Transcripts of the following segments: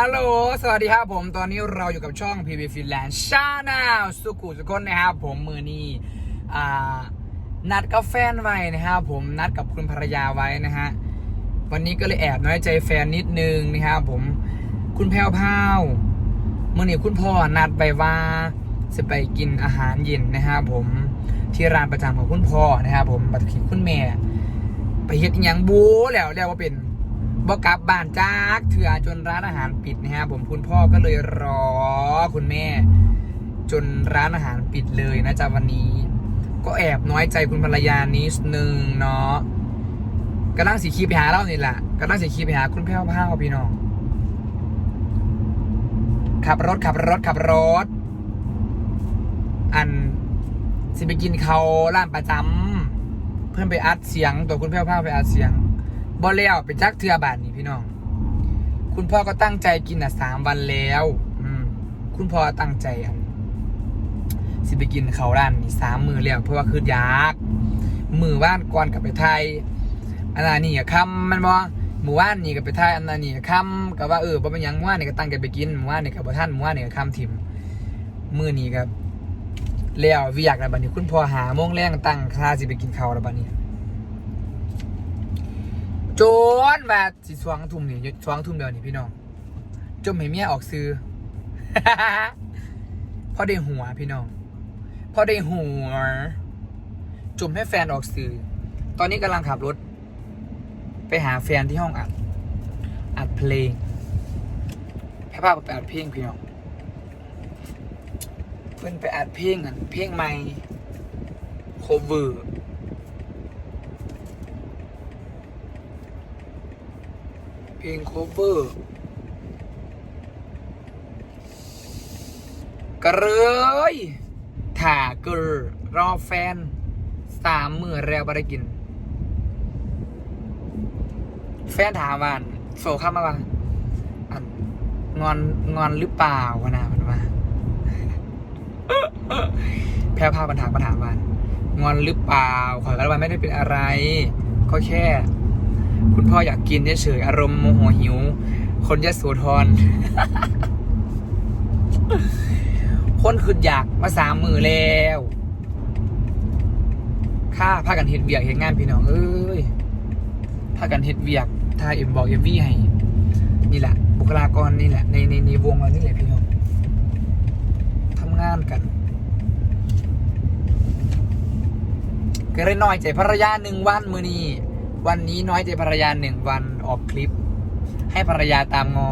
ฮัลโหล สวัสดีครับผม ตอนนี้เราอยู่กับช่อง PV Finland Channel สุขุสุคนนะครับผมมือนี้อ่นัดกับแฟนไว้นะครับผมนัดกับคุณภรรยาไว้นะฮะ วันนี้ก็เลยแอบน้อยใจแฟนนิดนึงนะครับผม คุณแพรวพาวมื่อนี้คุณพ่อนัดไปว่าจะไปกินอาหารเย็นนะครับผมที่ร้านประจำของคุณพ่อนะครับผมบัตรคิดคุณแม่ ไปเฮ็ดอหยังบูแล้วแล้วว่าเป็น บอกกลับบ้านจากเถื่อจนร้านอาหารปิดนะครับผมคุณพ่อก็เลยรอคุณแม่ จนร้านอาหารปิดเลยนะจ๊ะวันนี้ ก็แอบน้อยใจคุณภรรยานิดนึงเนาะกำลังสีคีไปหาเล่านี่แหละกำลังสีคีไปหาคุณแพ้วพ้าพี่น้อง ขับรถขับรถขับรถ อันสิไปกินเขาวร้านประจำเพื่อนไปอัดเสียงตัวคุณพ่อพาไปอัดเสียง บอแล้วไปจักเทือบานนี่พี่น้อง คุณพ่อก็ตั้งใจกินอะสามวันแล้ว อืม คุณพ่อตั้งใจอันสิไปกินเขาวร้านนี่สามมือแล้วเพราะว่าคือยากมือว่านก่อนกลับไปไทยอันนั้นนี่อะคำมันบอมือว่านนี่กับไปไทยอันนั้นนี่คำกับว่าเออบ่เป็นยังมือว่านนี่ก็ตั้งใจไปกินมือว่านนี่กับบ่ท่านมือว่านนี่ก็คำถิ่มมือนี่ครับแล้ววิอยากแล้วบัดนี้คุณพ่อหาโมงแรงตั้งคาสิไปกินข้าวแล้วบัดนี้ โจนมาสิสวงทุ่มนี่สวงทุ่มเดียวนี่พี่น้องจมให้เมียออกซื้อพอได้หัวพี่น้องพอได้หัวจมให้แฟนออกซื้อตอนนี้กำลังขับรถ ไปหาแฟนที่ห้องอัด อัดเพลงให้ภาพไปอัดเพลงพี่น้องเพื่อนไปอัดเพลงอะเพลงใหม่โคเวอร์เพ ลงโคเวอร์กระเลยถ่าเกอร์รอแฟน สามมือแล้วบได้กิน แฟนถามว่าอันโซเข้ามาว่างอนงอนหรือเปล่าวะนะมันว่าแพร่ภาพปัญหาปัญหาวันงอนหรือเปล่าขอยกันวันไม่ได้เป็นอะไร ก็แค่ คุณพ่ออยากกินเฉยอารมณ์โมโหหิว คนยะโสธรคนคืออยากมาสามมือแล้วค่าพากันเห็ดเวียกเห็ดงานพี่น้องเอ้ยพากันเห็ดเวียกทายเอ็มบอกเอ็มวี่ให้นี่แหละ บุคลากรนี่แหละ ในในในวงเรานี่แหละพี่น้องทำงานกันก็เลยน้อยใจภรรยาหนึ่งวันมือนี้ วันนี้น้อยใจภรรยาหนึ่งวันออกคลิป ให้ภรรยาตามงอ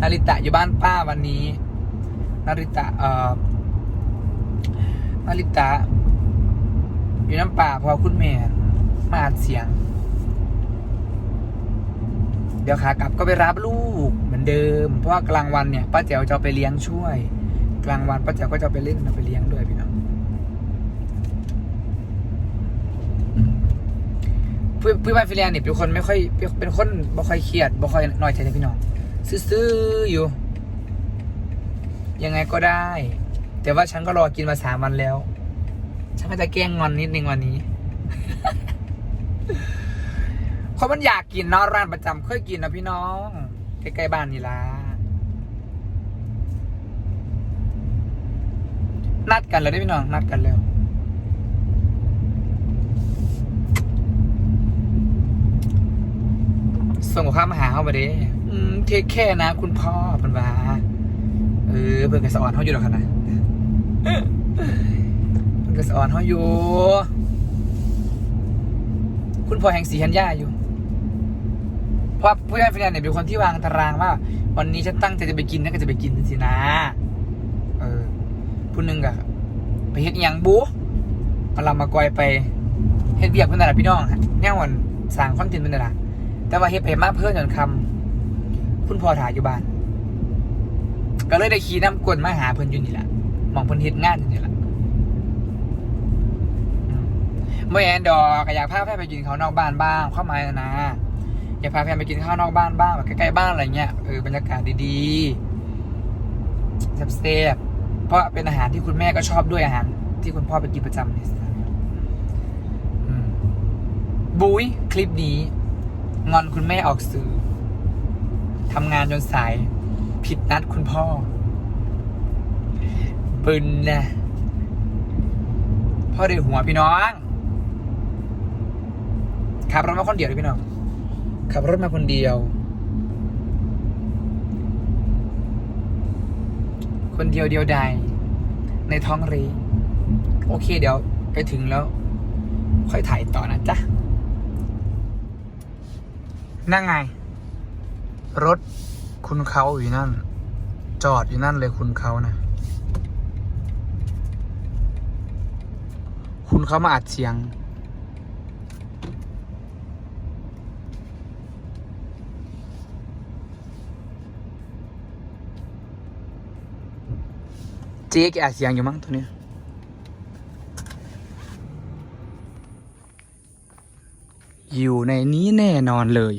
นาริตะอยู่บ้านป้าวันนี้ นาริตะเอ่อนาริตะ อยู่น้ำป่าพอคุณแม่มาอัดเสียง เดี๋ยวขากลับก็ไปรับลูกเหมือนเดิม เพราะว่ากลางวันเนี่ยป้าแจ๋วจะไปเลี้ยงช่วย กลางวันป้าแจ๋วก็จะไปเล่นไปเลี้ยงด้วย พี่น้องเพื่อนเพื่อนบ้านฟิลแลนด์เนี่ยเป็นคนไม่ค่อยเป็นคนบ่ค่อยเครียดบ่ค่อยน้อยใจเลยพี่น้องซื่อๆอยู่ ยังไงก็ได้ แต่ว่าฉันก็รอกินมาสามวันแล้ว ฉันก็จะแกล้งงอนนิดนึงวันนี้เพราะมันอยากกินเนาะร้านประจำเคยกินนะพี่น้องใกล้ๆบ้านนี่ล่ะนัดกันเลยได้พี่น้องนัดกันแล้ว ส่งข้าวมาหาเขาไปเด้อืมเทคแค่นะ คุณพ่อเพิ่นว่าเออเพิ่นก็สอนเขาอยู่ดอกคันนะเพิ่นก็สอนเขาอยู่ คุณพ่อแห่งสีฮันย่าอยู่เพราะผู้ใหญ่ฟินแลนด์เนี่ยเป็นคนที่วางตารางว่า วันนี้ฉันตั้งใจจะไปกินนั่นก็จะไปกินสินะเออผู้หนึ่งก็ไปเฮ็ดอหย่างบูมาลำมากอยไปเฮ็ดเบียกเพื่อนน่ะล่ะพี่น้องฮะแน่วันสั่งคอนเทนต์เพื่อนน่ะล่ะ แต่ว่าเฮ็ดไปมากเพิ่นจนคำคุณพ่อถ่ายอยู่บ้าน ก็เลยได้ขี่น้ำกลนมาหาเพิ่นอยู่นี่แหละมองเพิ่นเฮ็ดงานอยู่นี่แหละไม่แอนดอก็อยากพาแฟนไปกินข้าวนอกบ้านบ้างเข้ามานะอยากพาแฟนไปกินข้าวนอกบ้านบ้างแบบใกล้ๆบ้านอะไรเงี้ยเออบรรยากาศดีๆแซ่บๆเพราะเป็นอาหารที่คุณแม่ก็ชอบด้วยอาหาร ที่คุณพ่อไปกินประจำเนี่ยบุ้ยคลิปนี้ งอนคุณแม่ออกสื่อทำงานจนสาย ผิดนัดคุณพ่อปืนนะพ่อเดือหัวพี่น้องขับรถมาคนเดียวเลยพี่น้องขับรถมาคนเดียว คนเดียวเดียวดายในท้องรี โอเคเดี๋ยวไปถึงแล้ว ค่อยถ่ายต่อนะจ๊ะ นั่งไง รถคุณเขาอยู่นั่น จอดอยู่นั่นเลยคุณเขานะคุณเขามาอัดเสียง เจ๊กอัดเสียงอยู่มั้งตัวนี้อยู่ในนี้แน่นอนเลย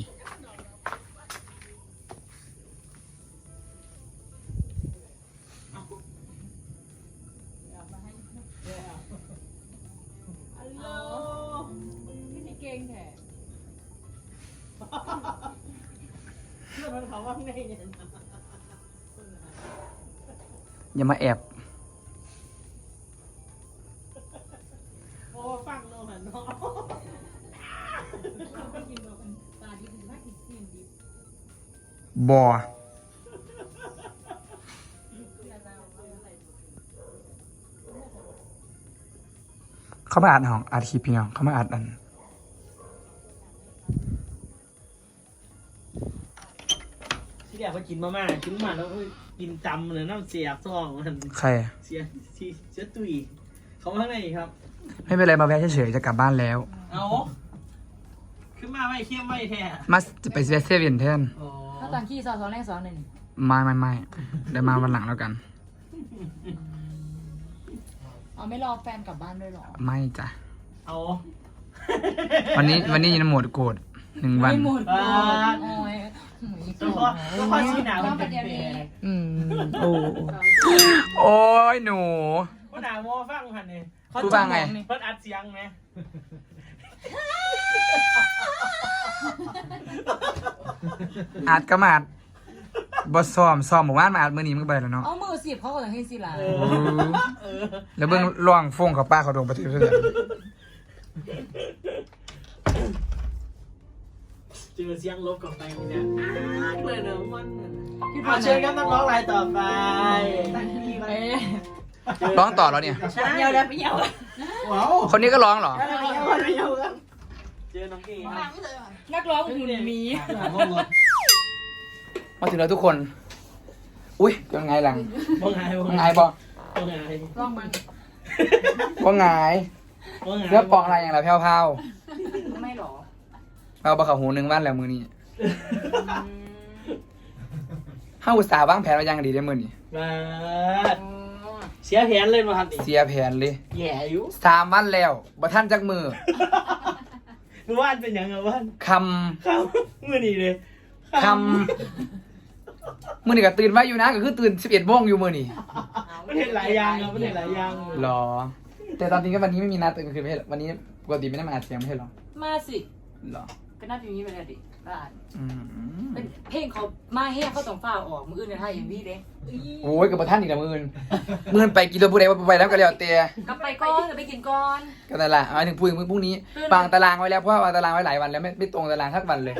อย่ามาแอบโอ้ฟังโน่หันเนาะเราไปกินเราเป็นปลาดิบมากกินซีนดิบบอเขามาอัดของอัดคลิปพี่น้องเขามาอัดอันที่แรกก็กินมาม่ากินมาแล้ว ก็กินจำเลยน้ำเสียบซองมันใคร เสียที่เสียตุยเขามาข้างในครับ ไม่เป็นไรมาแวะเฉยๆจะกลับบ้านแล้ว เอาขึ้นมาไม่เข้มไม่แท้มาจะไปเซเว่นแทนโอ้ถ้าตอนขี้ซอสอนแรกสอนหนึ่งไม่ไม่ไม่เดี๋ยวมาวันหลังแล้วกัน เอาไม่รอแฟนกลับบ้านด้วยหรอไม่จ้ะเอาวันนี้วันนี้ยินหมดโกรธหนึ่งวันไม่หมดบ้าโอ้ยก็เพราะก็เพราะชีหนาวมันเป็นแปลกอืมโอ้โอ้ยหนู ว่าหนาวมอฟังพันเนี่ยพูดว่าไง เพิ่นอัดเสียงไหมอัดก็มาอัดบอซ้อมซ้อมหมู่บ้านมาอัดมือนี้มันก็ไปแล้วเนาะเอามือสิบเขาก็จะให้สิล่ะเออเออแล้วเบิ่งล่องฟงเขาป้าเขาดงประเทศเพื่อน จอเสียงลบกลับไปเนี่ยอ้ากเลยเนอะมันพี่เอาเชิญครับนักร้องรายต่อไปเอ๊ะร้องต่อแล้วเนี่ย ใช่เยาวแล้วไปเยาวว้าวคนนี้ก็ร้องเหรอเจอน้องเก่งนักร้องหุ่นหมีมาถึงแล้วทุกคน อุ้ยยังไงหลังว่าไงยังไงบอว่าไงร้องมันว่าไงว่าไงเรื่องปองอะไรอย่างไรแพ้วไม่หรอๆ เราบะเขาหูหนึ่งวันแล้วมือนี้ห้าอุตสาห์วางแผนไว้อยังดีได้มือนี้มาเสียแผนเลยมาครับนี่เสียแผนเลยแย่อยู่สามวันแล้วบ่ท่านจักมือมือว่านเป็นยังไงว่านคข้าวมือนี่เลยำคำมือนี่ก็ตื่นไว้อยู่นะก็คือตื่นสิบเอ็ดโมงอยู่มือนี่มันเห็นหลายอย่างครับมันเห็นหลายอย่างหรอ แต่ตอนนี้ก็วันนี้ไม่มีนัดตื่นกลางคืนไม่ใช่เหรอวันนี้ปกติไม่ได้มาอัดเสียงไม่ใช่เหรอมาสิหรอ ก็น่าจะมีไปแล้วดิบ้านอืมเป็นเพลงเขามาแห้เขาต้องฝ้าออกมืออื่นเนี่ยถ้าอย่างพี่เด้โอ้ยกับท่านอีกแล้วมืออื่นมืออื่นไปกินตัวผู้ใดว่าไปแล้วก็แล้วแต่กลับไปก่อนเดี๋ยวไปกินก่อน ก็นั่นแหละหมายถึงพูดถึงพรุ่งนี้ตื่นวางตารางไว้แล้วเพราะว่าวางตารางไว้หลายวันแล้วไม่ไม่ตรงตารางทักวันเลย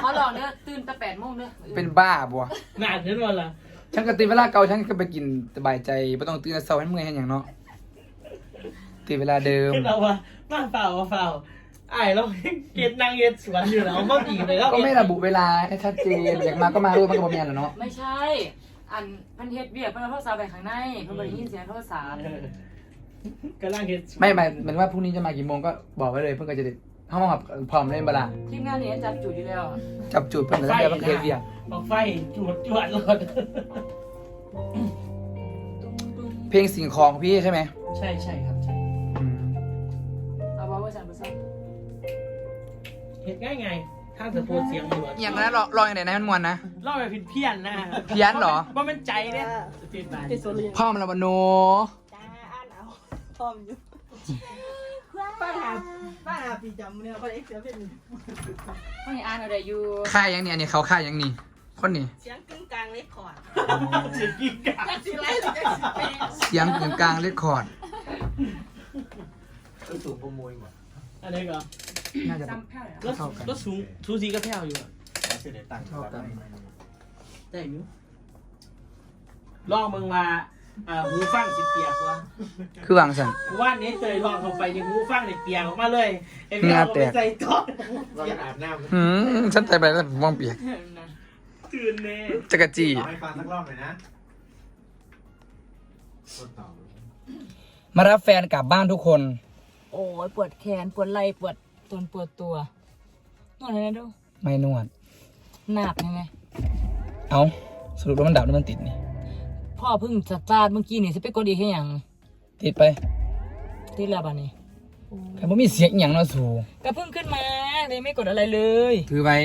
เขาลองเด้อตื่นแต่แปดโมงเด้อมื้ออื่เป็นบ้าบัวหนาเท่านั้นล่ะฉันก็ตื่นเวลาเก่าฉันก็ไปกินสบายใจไม่ต้องตื่นแต่เช้าให้เมื่อยให้อย่างเนาะตื่นเวลาเดิมคิดเราว่าบ้านเปล่าว่าเปล่า ไอ้เราเก็ดนางเย็ดสวนอยู่แล้วมาบีเลยแล้วก็ไม่ระบุเวลาให้ชัดเจนอยากมาก็มาด้วยมันก็บ่มีอันแหละเนาะไม่ใช่ อันเพันเฮ็ดเบียกเพิ่นเอาโทรศัพท์ไปข้างในเพิ่นบ่ได้ยินเสียงโทรศัพท์กำลังเห็ดไม่หมายหมายว่าพรุ่งนี้จะมากี่โมงก็บอกไว้เลยเพื่อนก็จะได้เข้ามากับพร้อมเล่นเวลาทีมงานนี่จับจุดอยู่แล้ว จับจุดเพื่อนแต่ตั้งแต่เพื่อนเคยเรียกบอกไฟจวดจวดรถตุ้มตุ้มเพลงสิ่งของพี่ใช่ไหมใช่ใช่ครับใช่ อืมเอาว่าว่าฉันบ่ซัก เห็ดง่ายไงถ้าจะพูดเสียงอยู่อย่างนั้นลองลองอย่างไหนนะมันมวนนะ เล่าแบบผิดเพี้ยนนะเพี้ยนเหรอ ว่ามันใจเนี่ยติดไปติดโซเลียพ่อมันละวันโนจ้าอ่านเอาพร้อมอยู่ป้าหาป้าหาปีจำเนี่ยป้าเอ็กเสียเป็นเฮาให้อ่านเอาได้อยู่ค่ายยังนี่อันนี้เขาค่ายยังนี่คคนนี้เสียงกึ่งกลางเล็กคอร์ดเสียงกิ้งก่าจักสิไรหรือจักสิแปลเสียงกึ่งกลางเรคคอร์ดสูงประมวยหมดอะไรก็น่าจะจำแพ้เลยรถรถสูงสูสีก็แพ้วอยู่อะเสด็จตังค์ได้อยู่ลองมึงมาเอ่อหูฟังสิเปียกวะคือวางสันว่านี้เตยลองเข้าไปในหูฟังในเปียกออกมาเลยไอ้แมวก็ไปใส่ก้อนเราจะอาบน้ำหืมฉันใจไปแล้วผมมองเปียกตื่นเน่จักรจีให้ฟังสักรอบหน่อยนะต้นต่อมารับแฟนกลับบ้านทุกคน โอ้ยปวดแขน ปวดไหล่ปวด ต้นปวดตัวนวดอะไรนะดูไม่นวด หนาบยังไง เอาสรุปแล้วมันดับหรือมันติดนี่ พ่อเพิ่งจัดจาดเมื่อกี้นี่สิไปกดอีกให้หยังติดไปที่แล้วบ้านี้แต่ผมมีเสียงอหย่างเนาะสูก็เพิ่งขึ้นมาเลยไม่กดอะไรเลยถือไว้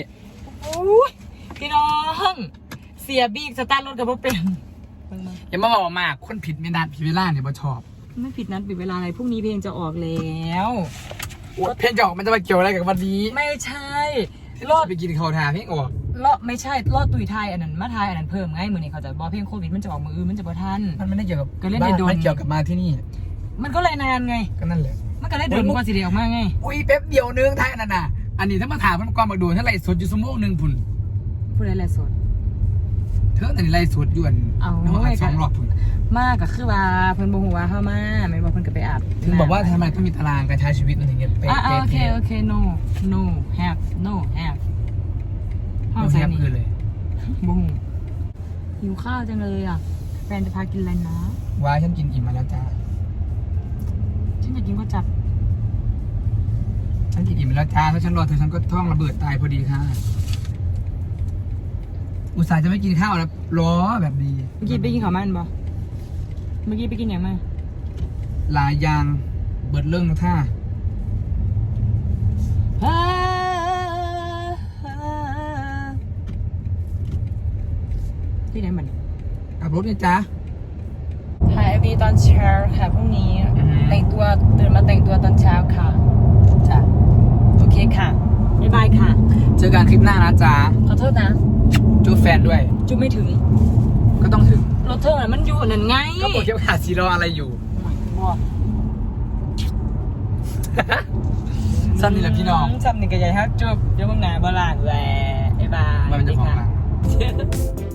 โอ้ยพี่น้องเสียบีกสตาร์ทรถกับพ่เป็นมึงมาอย่ามาบอกมากคนผิดไม่นัดผิดเวลาเนี่ยบ่ชอบ ไม่ผิดนัดปิดเวลาอะไรพรุ่งนี้เพลงจะออกแล้ว เพลงจะออกมันจะมาเกี่ยวอะไรกับวันนี้ไม่ใช่รอดไปกินข้าวทาเพลงออกเลาะไม่ใช่เลาะตุยไทยอันนั้นมาไทยอันนั้นเพิ่มไงมือนี้เขาจะบอกเพลงโควิดมันจะออกมืออื่นมันจะบ่ทันมันไม่ได้เกี่ยวกับก็เล่นบ้าในโดนมันเกี่ยวกับมาที่นี่ มันก็เลยนานไงก็นั่นแหละมันก็เลยเดินกว่าสิเดียวออกมาไงอุ้ยแป๊บเดียวนึงท้ายนั่นน่ะอันนี้ถ้ามาถามมันก่อนมาดูเท่าไหร่สดอยู่สมองหนึ่งพุ่นผู้ใดแหละสด เธอแต่นี่ไล่สดอยู่อันเอา น้ำมันสองรอบพุ่นมากก็คือว่าเพิ่นบ่ฮู้ว่าเฮามาแม่นบ่เพิ่นก็ไปอาบถึงบอกว่าทำไมต้องมีตารางการใช้ชีวิตอะไรอย่างเงี้ยเป๊ะอะอะเป๊ะโอเคเป๊ะโอเค no no have no have ห้องเราใส่แทบนี่คืนเลย บ่ฮู้หิวข้าวจังเลยอะแฟนจะพากินอะไรนะว่าฉันกินอิ่มมาแล้วจ้า ฉันจะกินก็จับฉันกินอิ่มมาแล้วจ้าถ้าฉันรอเธอฉันก็ท้องระเบิดตายพอดีค่ะ อุตส่าห์จะไม่กินข้าวแล้วล้อแบบดีเมื่อกี้ไปกินข้าวมันบ่เมื่อกี้ไปกินหยังมาหลายอย่างเบิดเรื่องท่าที่ไหนมันขับรถเนี่ยจ้าถ่ายไอวีตอนเช้าค่ะพรุ่งนี้อือฮึแต่งตัวตื่นมาแต่งตัวตอนเช้าค่ะจ้าโอเคค่ะบ๊ายบายค่ะ เจอกันคลิปหน้านะจ้าขอโทษนะจูบแฟ นด้วย จุไม่ถึง ก็ต้องถึง รถเธอน่ะมันอยู่นั่นไงก็บอกแค่ขาดซีรออะไรอยู่บอกสั้นนี่แหละพี่น้องจำนี่ก็ใหญ่ฮักจุบเดี๋ยวมึงหนาบลาแหวบ๊ายบายมันจะฟ้องหลังค่ะ